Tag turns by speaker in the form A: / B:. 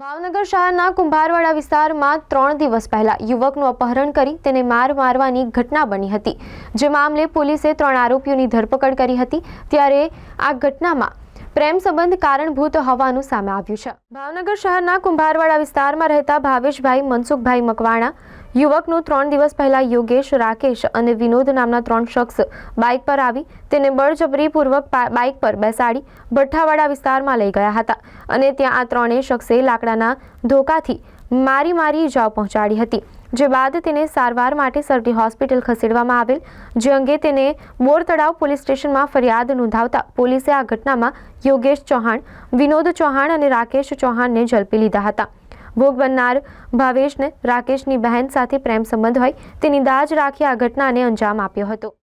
A: ભાવનગર શહેરના કુંભારવાડા વિસ્તારમાં ત્રણ દિવસ પહેલા યુવકનું અપહરણ કરી તેને માર મારવાની ઘટના બની હતી. જે મામલે પોલીસે ત્રણ આરોપીઓની ધરપકડ કરી હતી. ત્યારે આ ઘટનામાં પ્રેમ સંબંધ કારણભૂત હોવાનું સામે આવ્યું છે. ભાવનગર શહેરના કુંભારવાડા વિસ્તારમાં રહેતા ભાવેશભાઈ, મનસુખભાઈ મકવાણા યુવકનું ત્રણ દિવસ પહેલા યોગેશ, રાકેશ અને વિનોદ નામના ત્રણ શખ્સ બાઇક પર આવી તેને બળજબરીપૂર્વક બાઇક પર બેસાડી ભઠ્ઠાવાડા વિસ્તારમાં લઈ ગયા હતા અને ત્યાં આ ત્રણેય શખ્સે લાકડાના ધોકાથી મારી મારી ઇજાઓ પહોંચાડી હતી, જે બાદ તેને સારવાર માટે સરટી હોસ્પિટલ ખસેડવામાં આવેલ, જે અંગે તેને બોર તળાવ પોલીસ સ્ટેશનમાં ફરિયાદ નોંધાવતા પોલીસે આ ઘટનામાં યોગેશ ચૌહાણ, વિનોદ ચૌહાણ અને રાકેશ ચૌહાણને ઝડપી લીધા હતા. ભોગ બનનાર ભાવેશને રાકેશની બહેન સાથે પ્રેમ સંબંધ હોય તેની દાજ રાખી આ ઘટનાને અંજામ આપ્યો હતો.